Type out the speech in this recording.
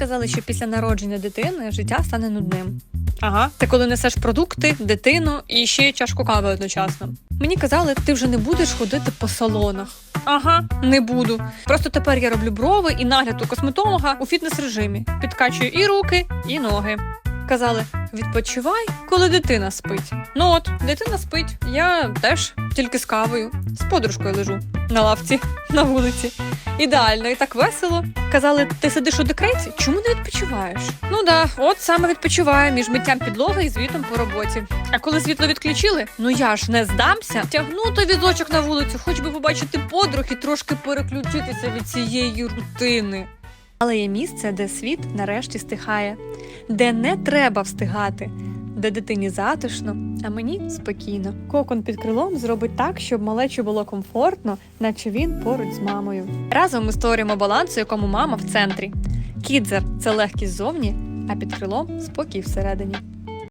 казали, що після народження дитини життя стане нудним. Ага, це коли несеш продукти, дитину і ще чашку кави одночасно. Мені казали, ти вже не будеш ходити по салонах. Ага, не буду. Просто тепер я роблю брови і нагляд у косметолога у фітнес-режимі. Підкачую і руки, і ноги. Казали, відпочивай, коли дитина спить. Ну от, дитина спить. Я теж тільки з кавою, з подружкою лежу на лавці на вулиці. Ідеально і так весело. Казали, ти сидиш у декреті? Чому не відпочиваєш? Ну да, от саме відпочиваю між миттям підлоги і звітом по роботі. А коли світло відключили, ну я ж не здамся. Тягну візочок на вулицю, хоч би побачити подруг і трошки переключитися від цієї рутини. Але є місце, де світ нарешті стихає, де не треба встигати, де дитині затишно, а мені спокійно. Кокон під крилом зробить так, щоб малечу було комфортно, наче він поруч з мамою. Разом ми створюємо баланс, у якому мама в центрі. Кідзер це легкість ззовні, а під крилом спокій всередині.